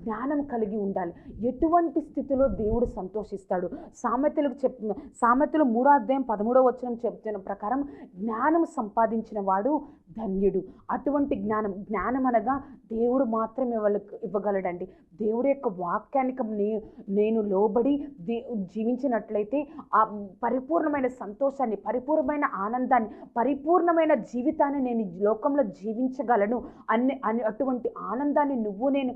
జ్ఞానం కలిగి ఉండాలి. ఎటువంటి స్థితిలో దేవుడు సంతోషిస్తాడు? సామెతలకు చెప్ సామెతలు మూడో అధ్యాయం పదమూడో వచనం చెప్తున్న ప్రకారం జ్ఞానం సంపాదించిన వాడు ధన్యుడు. అటువంటి జ్ఞానం జ్ఞానం అనగా దేవుడు మాత్రమే ఇవ్వగల ఇవ్వగలడండి. దేవుడి యొక్క వాక్యానికి నే నేను లోబడి దే జీవించినట్లయితే ఆ పరిపూర్ణమైన సంతోషాన్ని పరిపూర్ణమైన ఆనందాన్ని పరిపూర్ణమైన జీవితాన్ని నేను లోకంలో జీవించగలను అన్ని అని అటువంటి ఆనందాన్ని నువ్వు నేను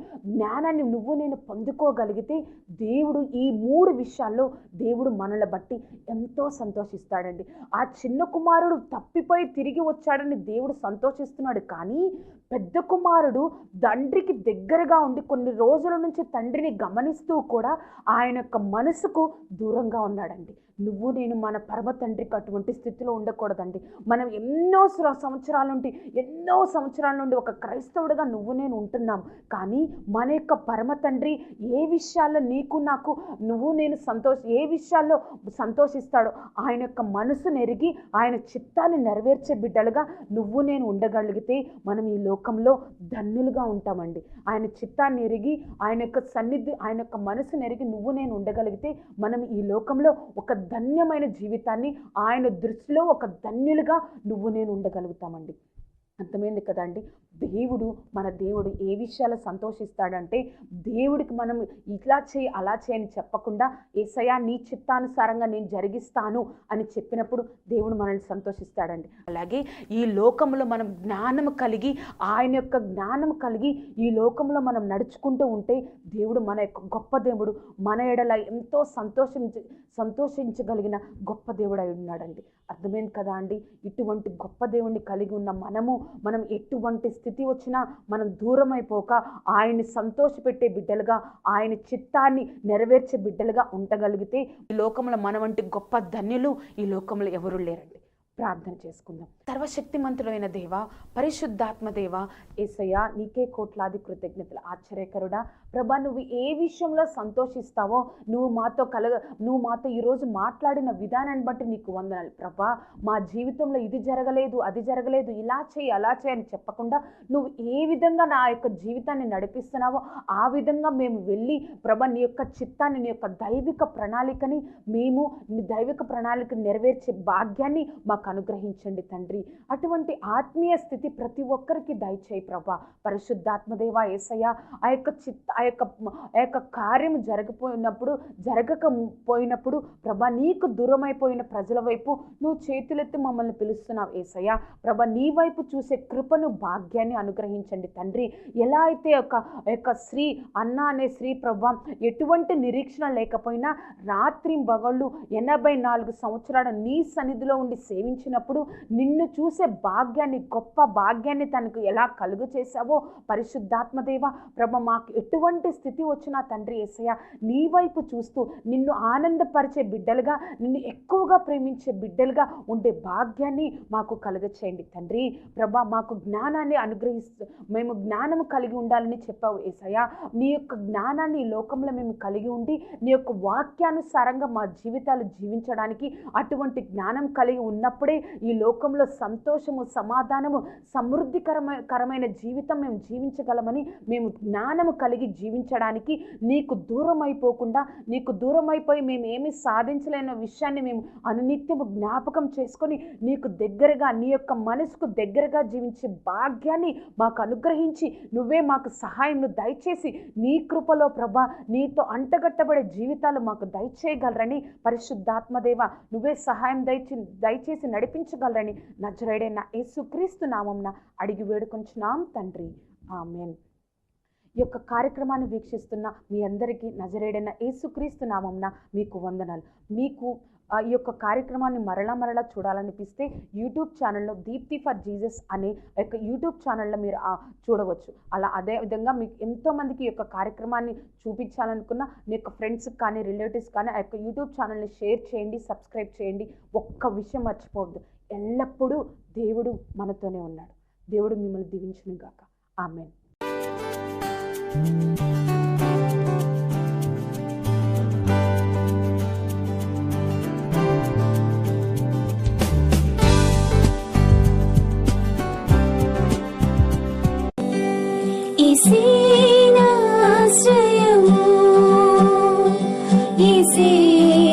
జ్ఞానాన్ని నువ్వు నేను పొందుకోగలిగితే దేవుడు ఈ మూడు విషయాల్లో దేవుడు మనల్ని బట్టి ఎంతో సంతోషిస్తాడండి. ఆ చిన్న కుమారుడు తప్పిపోయి తిరిగి వచ్చాడని దేవుడు సంతోషిస్తున్నాడు కానీ పెద్ద కుమారుడు తండ్రికి దగ్గరగా ఉండి కొన్ని రోజుల నుంచి తండ్రిని గమనిస్తూ కూడా ఆయన యొక్క మనసుకు దూరంగా ఉన్నాడండి. నువ్వు నేను మన పరమ తండ్రికి అటువంటి స్థితిలో ఉండకూడదండి. మనం ఎన్నో సంవత్సరాల నుండి ఎన్నో సంవత్సరాల నుండి ఒక క్రైస్తవుడిగా నువ్వు నేను ఉంటున్నాం. కానీ మన యొక్క పరమ తండ్రి ఏ విషయాల్లో నీకు నాకు నువ్వు నేను సంతోష ఏ విషయాల్లో సంతోషిస్తాడో ఆయన యొక్క మనసును ఎరిగి ఆయన చిత్తాన్ని నెరవేర్చే బిడ్డలుగా నువ్వు నేను ఉండగలిగితే మనం ఈ లోకంలో ధన్యులుగా ఉంటామండి. ఆయన చిత్తాన్ని ఎరిగి ఆయన యొక్క సన్నిధి ఆయన యొక్క మనసును ఎరిగి నువ్వు నేను ఉండగలిగితే మనం ఈ లోకంలో ఒక ధన్యమైన జీవితాన్ని ఆయన దృష్టిలో ఒక ధన్యులుగా నువ్వు నేను ఉండగలుగుతామండి. అర్థమైంది కదండి దేవుడు మన దేవుడు ఏ విషయాలు సంతోషిస్తాడంటే దేవుడికి మనం ఇట్లా చేయి అలా చేయని చెప్పకుండా ఏసయా నీ చిత్తానుసారంగా నేను జరిగిస్తాను అని చెప్పినప్పుడు దేవుడు మనల్ని సంతోషిస్తాడండి. అలాగే ఈ లోకంలో మనం జ్ఞానం కలిగి ఆయన యొక్క జ్ఞానం కలిగి ఈ లోకంలో మనం నడుచుకుంటూ ఉంటే దేవుడు మన యొక్క గొప్ప దేవుడు మన ఎడల ఎంతో సంతోషించి సంతోషించగలిగిన గొప్ప దేవుడు అయి ఉన్నాడండి. అర్థమైంది కదా అండి? ఇటువంటి గొప్ప దేవుణ్ణి కలిగి ఉన్న మనము మనం ఎటువంటి స్థితి వచ్చినా మనం దూరం అయిపోక ఆయన్ని సంతోషపెట్టే బిడ్డలుగా ఆయన చిత్తాన్ని నెరవేర్చే బిడ్డలుగా ఉండగలిగితే ఈ లోకంలో మన వంటి గొప్ప ధన్యులు ఈ లోకంలో ఎవరు లేరండి. ప్రార్థన చేసుకుందాం. సర్వశక్తిమంతుడైన దేవ పరిశుద్ధాత్మ దేవ ఏసయ్య నీకే కోట్లాది కృతజ్ఞతలు. ఆశ్చర్యకరుడా ప్రభా నువ్వు ఏ విషయంలో సంతోషిస్తావో నువ్వు మాతో కలగ నువ్వు మాతో ఈరోజు మాట్లాడిన విధానాన్ని బట్టి నీకు వందనాలు. ప్రభా మా జీవితంలో ఇది జరగలేదు అది జరగలేదు ఇలా చేయి అలా చేయి అని చెప్పకుండా నువ్వు ఏ విధంగా నా యొక్క జీవితాన్ని నడిపిస్తున్నావో ఆ విధంగా మేము వెళ్ళి ప్రభా నీ యొక్క చిత్తాన్ని నీ యొక్క దైవిక ప్రణాళికని మేము నీ దైవిక ప్రణాళిక నెరవేర్చే భాగ్యాన్ని మాకు అనుగ్రహించండి తండ్రి. అటువంటి ఆత్మీయ స్థితి ప్రతి ఒక్కరికి దయచేయి ప్రభా. పరిశుద్ధాత్మదేవ ఏసయ్య ఆ యొక్క చిత్త ఆ యొక్క ఆ యొక్క కార్యం జరగపోయినప్పుడు జరగక పోయినప్పుడు ప్రభా నీకు దూరమైపోయిన ప్రజల వైపు నువ్వు చేతులెత్తి మమ్మల్ని పిలుస్తున్నావు ఏసయ్య. ప్రభా నీ వైపు చూసే కృపను భాగ్యాన్ని అనుగ్రహించండి తండ్రి. ఎలా అయితే ఒక యొక్క స్త్రీ అన్న అనే స్త్రీ ప్రభ ఎటువంటి నిరీక్షణ లేకపోయినా రాత్రి బగళ్ళు ఎనభై నాలుగు సంవత్సరాలు నీ సన్నిధిలో ఉండి సేవించినప్పుడు నిన్ను చూసే భాగ్యాన్ని గొప్ప భాగ్యాన్ని తనకు ఎలా కలుగు చేశావో పరిశుద్ధాత్మదేవ ప్రభ మాకు ఎటువంటి స్థితి వచ్చినా తండ్రి ఏసయ్య నీ వైపు చూస్తూ నిన్ను ఆనందపరిచే బిడ్డలుగా నిన్ను ఎక్కువగా ప్రేమించే బిడ్డలుగా ఉండే భాగ్యాన్ని మాకు కలుగచేయండి తండ్రి. ప్రభా మాకు జ్ఞానాన్ని అనుగ్రహిస్తూ మేము జ్ఞానం కలిగి ఉండాలని చెప్పావు ఏసయ్య. నీ యొక్క జ్ఞానాన్ని ఈ లోకంలో మేము కలిగి ఉండి నీ యొక్క వాక్యానుసారంగా మా జీవితాలు జీవించడానికి అటువంటి జ్ఞానం కలిగి ఉన్నప్పుడు ఈ లోకంలో సంతోషము సమాధానము సమృద్ధికరమైన కరమైన జీవితం మేము జీవించగలమని మేము జ్ఞానము కలిగి జీవించడానికి నీకు దూరం అయిపోకుండా నీకు దూరం అయిపోయి మేము ఏమి సాధించలేని విషయాన్ని మేము అనునిత్యము జ్ఞాపకం చేసుకొని నీకు దగ్గరగా నీ యొక్క మనసుకు దగ్గరగా జీవించే భాగ్యాన్ని మాకు అనుగ్రహించి నువ్వే మాకు సహాయం దయచేసి నీ కృపలో ప్రభా నీతో అంటగట్టబడే జీవితాలు మాకు దయచేయగలరని పరిశుద్ధాత్మదేవ నువ్వే సహాయం దయచి దయచేసి నడిపించగలరని నజరేడైన యేసుక్రీస్తు నామంన అడిగి వేడుకొంచున్నాం తండ్రి. ఆమెన్. ఈ యొక్క కార్యక్రమాన్ని వీక్షిస్తున్న మీ అందరికీ నజరేడైన యేసుక్రీస్తు నామంన మీకు వందనాలు. మీకు ఈ యొక్క కార్యక్రమాన్ని మరలా మరలా చూడాలనిపిస్తే యూట్యూబ్ ఛానల్లో దీప్తి ఫర్ జీసస్ అనే యొక్క యూట్యూబ్ ఛానల్లో మీరు చూడవచ్చు. అలా అదే విధంగా మీకు ఎంతోమందికి ఈ యొక్క కార్యక్రమాన్ని చూపించాలనుకున్న మీ యొక్క ఫ్రెండ్స్కి కానీ రిలేటివ్స్ కానీ ఆ యొక్క యూట్యూబ్ ఛానల్ని షేర్ చేయండి సబ్స్క్రైబ్ చేయండి. ఒక్క విషయం మర్చిపోవద్దు. ఎల్లప్పుడూ దేవుడు మనతోనే ఉన్నాడు. దేవుడు మిమ్మల్ని దీవించును గాక ఆమెన్. you see